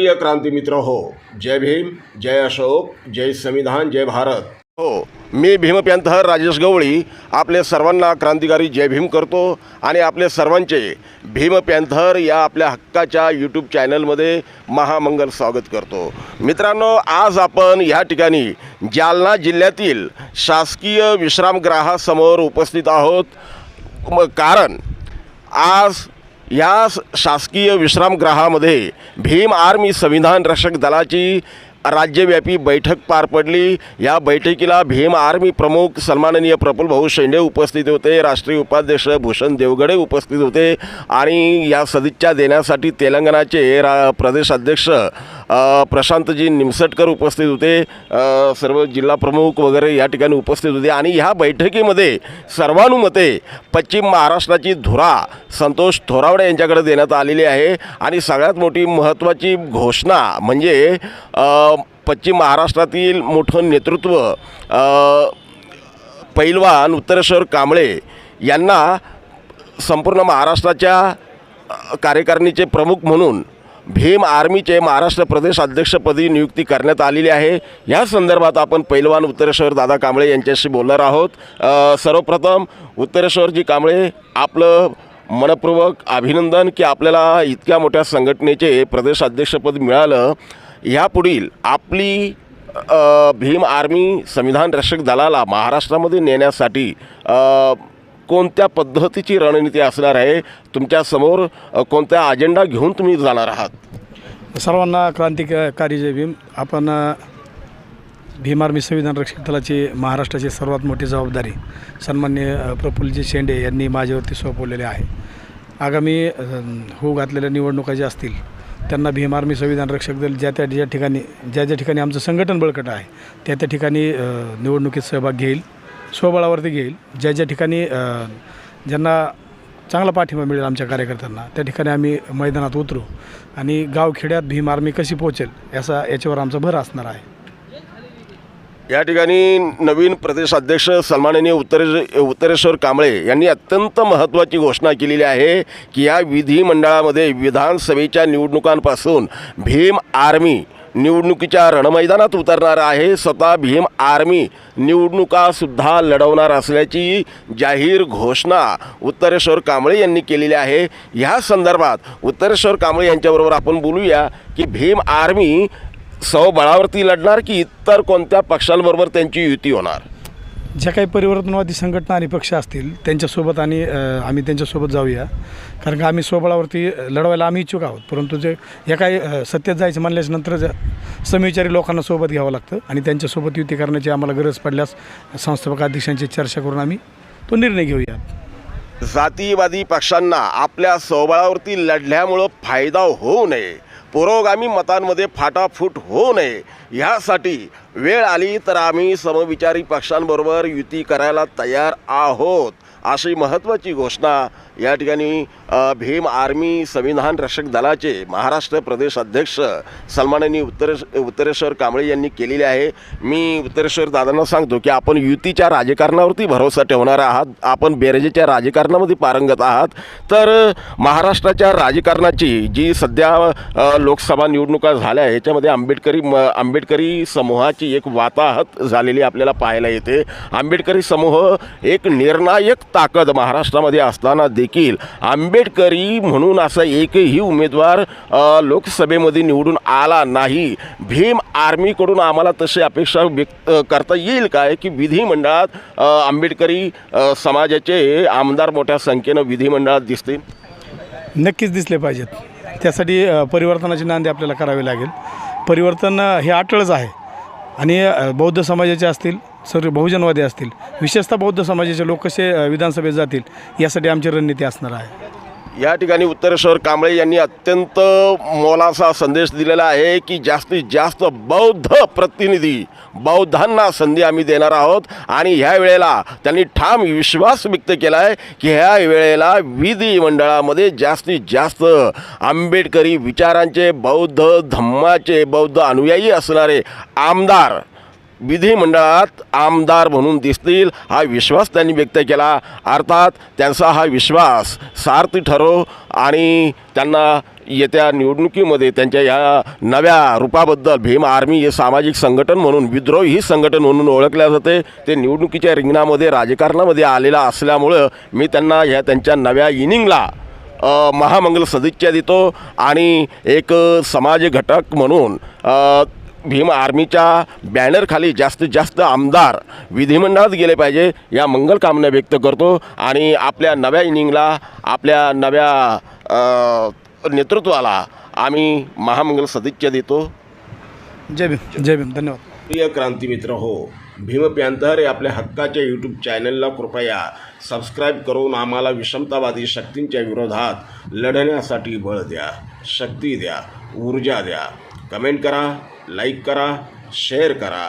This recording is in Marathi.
प्रिय क्रांती मित्र हो जय भीम जय अशोक जय संविधान जय भारत. हो मी भीमप्यांथर राजेश गवळी आपले सर्वांना क्रांतिकारी जय भीम करतो आणि आपले सर्वांचे भीमप्यांथर या आपल्या हक्काच्या यूट्यूब चॅनलमध्ये महामंगल स्वागत करतो. मित्रांनो आज आपण या ठिकाणी जालना जिल्ह्यातील शासकीय विश्रामगृहासमोर उपस्थित आहोत. कारण आज या शासकीय विश्रामगृहामध्ये भीम आर्मी संविधान रक्षक दलाची राज्यव्यापी बैठक पार पडली. या बैठकीला भीम आर्मी प्रमुख सन्माननीय प्रफुल भाऊ शेंडे उपस्थित होते. राष्ट्रीय उपाध्यक्ष भूषण देवगडे उपस्थित होते. आणि या सदिच्छा देण्यासाठी तेलंगणाचे रा प्रदेशाध्यक्ष प्रशांतजी निमसटकर उपस्थित होते. सर्व जिल्हा प्रमुख वगैरे या ठिकाणी उपस्थित होते. आणि ह्या बैठकीमध्ये सर्वानुमते पश्चिम महाराष्ट्राची धुरा संतोष थोरावडे यांच्याकडे देण्यात आलेली आहे. आणि सगळ्यात मोठी महत्त्वाची घोषणा म्हणजे पश्चिम महाराष्ट्रातील मोठं नेतृत्व पैलवान उत्तरेश्वर कांबळे यांना संपूर्ण महाराष्ट्राच्या कार्यकारिणीचे प्रमुख म्हणून भीम आर्मीचे महाराष्ट्र प्रदेश अध्यक्षपदी नियुक्ती करण्यात आलेली आहे. या संदर्भात आपण पैलवान उत्तरेश्वर दादा कांबळे यांच्याशी बोलणार आहोत. सर्वप्रथम उत्तरेश्वरजी कांबळे आपलं मनपूर्वक अभिनंदन की आपल्याला इतक्या मोठ्या संघटनेचे प्रदेश अध्यक्षपद मिळालं. ह्यापुढील आपली भीम आर्मी संविधान रक्षक दलाला महाराष्ट्रामध्ये नेण्यासाठी कोणत्या पद्धतीची रणनीती असणार आहे? तुमच्यासमोर कोणत्या अजेंडा घेऊन तुम्ही जाणार आहात? सर्वांना क्रांतिकारी जय भीम. आपण भीम आर्मी संविधान रक्षक दलाची महाराष्ट्राची सर्वात मोठी जबाबदारी सन्मान्य प्रफुल्लजी शेंडे यांनी माझ्यावरती सोपवलेली आहे. आगामी होऊ घातलेल्या निवडणुका ज्या असतील त्यांना भीम आर्मी संविधान रक्षक दल ज्या त्या ज्या ठिकाणी ज्या ज्या ठिकाणी आमचं संघटन बळकट आहे त्या त्या ठिकाणी निवडणुकीत सहभाग घेईल. स्वबळावरती घेईल. ज्या ज्या ठिकाणी ज्यांना चांगला पाठिंबा मिळेल आमच्या कार्यकर्त्यांना त्या ठिकाणी आम्ही मैदानात उतरू आणि गावखेड्यात भीम आर्मी कशी पोहोचेल याचा याच्यावर आमचा भर असणार आहे. या ठिकाणी नवीन प्रदेश अध्यक्ष सन्माननीय उत्तरे उत्तरेश्वर कांबळे यांनी अत्यंत महत्त्वाची घोषणा केलेली आहे की या विधिमंडळामध्ये विधानसभेच्या निवडणुकांपासून भीम आर्मी निवडणुकीच्या रणमैदानात उतरणार आहे. स्वतः भीम आर्मी निवडणुकासुद्धा लढवणार असल्याची जाहीर घोषणा उत्तरेश्वर कांबळे यांनी केलेली आहे. ह्या संदर्भात उत्तरेश्वर कांबळे यांच्याबरोबर आपण बोलूया की भीम आर्मी स्वबळावरती लढणार की इतर कोणत्या पक्षांबरोबर त्यांची युती होणार? ज्या काही परिवर्तनवादी संघटना आणि पक्ष असतील त्यांच्यासोबत आणि आम्ही त्यांच्यासोबत जाऊया. कारण का आम्ही स्वबळावरती लढवायला आम्ही इच्छुक आहोत. परंतु जे या काही अ, सत्तेत जायचं म्हणल्याच्या नंतर ज- समविचारी लोकांना सोबत घ्यावं लागतं आणि त्यांच्यासोबत युती करण्याची आम्हाला गरज पडल्यास संस्थापक अध्यक्षांची चर्चा करून आम्ही तो निर्णय घेऊया. जातीवादी पक्षांना आपल्या स्वबळावरती लढल्यामुळं फायदा होऊ नये. पुरोगामी मतांमध्ये फाटाफूट होऊ नये. ह्यासाठी वेळ आली तर आम्ही समविचारी पक्षांबरोबर युती करायला तयार आहोत अशी महत्त्वाची घोषणा या ठिकाणी भीम आर्मी संविधान रक्षक दलाचे महाराष्ट्र प्रदेश अध्यक्ष सन्माननीय उत्तरेश उत्तरेश्वर कांबळे यांनी केलेली आहे. मी उत्तरेश्वर दादांना सांगतो की आपण युतीच्या राजकारणावरती भरोसा ठेवणार आहात. आपण बेरजेच्या राजकारणामध्ये पारंगत आहात. तर महाराष्ट्राच्या राजकारणाची जी सध्या लोकसभा निवडणुका झाल्या ह्याच्यामध्ये आंबेडकरी म आंबेडकरी समूहाची एक वाताहत झालेली आपल्याला पाहायला येते. आंबेडकरी समूह एक निर्णायक ताकद महाराष्ट्रामध्ये असताना देखील आंबेडकरी म्हणून असा एकही उमेदवार लोकसभेमध्ये निवडून आला नाही. भीम आर्मीकडून आम्हाला तशी अपेक्षा व्यक्त करता येईल काय? की विधिमंडळात आंबेडकरी समाजाचे आमदार मोठ्या संख्येनं विधिमंडळात दिसतील? नक्कीच दिसले पाहिजेत. त्यासाठी परिवर्तनाची नांदी आपल्याला करावी लागेल. परिवर्तन हे अटळच आहे. आणि बौद्ध समाजाचे असतील सर्व बहुजनवादी असतील विशेषतः बौद्ध समाजाचे लोक कसे विधानसभेत जातील यासाठी आमची रणनीती असणार आहे. या ठिकाणी उत्तरेश्वर कांबळे यांनी अत्यंत मोलाचा संदेश दिलेला आहे की जास्तीत जास्त बौद्ध प्रतिनिधी बौद्धांना संधी आम्ही देणार आहोत. आणि ह्या वेळेला त्यांनी ठाम विश्वास व्यक्त केला आहे की ह्या वेळेला विधिमंडळामध्ये जास्तीत जास्त आंबेडकरी विचारांचे बौद्ध धम्माचे बौद्ध अनुयायी असणारे आमदार विधिमंडळात आमदार म्हणून दिसतील हा विश्वास त्यांनी व्यक्त केला. अर्थात त्यांचा हा विश्वास सार्थ ठरो आणि त्यांना येत्या निवडणुकीमध्ये त्यांच्या या नव्या रूपाबद्दल भीम आर्मी हे सामाजिक संघटन म्हणून विद्रोही संघटन म्हणून ओळखल्या जाते. ते निवडणुकीच्या रिंगणामध्ये राजकारणामध्ये आलेला असल्यामुळं मी त्यांना ह्या त्यांच्या नव्या इनिंगला महामंगल सदिच्छा देतो. आणि एक अ, समाज घटक म्हणून भीम आर्मीच्या बॅनरखाली जास्तीत जास्त आमदार विधिमंडळात गेले पाहिजे या मंगल कामना व्यक्त करतो. आणि आपल्या नव्या इनिंगला आपल्या नव्या नेतृत्वाला आम्ही महामंगल सदिच्छा देतो. जय भीम जय भीम धन्यवाद. प्रिय क्रांतीमित्र हो भीम पॅन्थर या आपल्या हक्काच्या यूट्यूब चॅनलला कृपया सबस्क्राईब करून आम्हाला विषमतावादी शक्तींच्या विरोधात लढण्यासाठी बळ द्या शक्ती द्या ऊर्जा द्या. कमेंट करा. लाईक करा शेअर करा.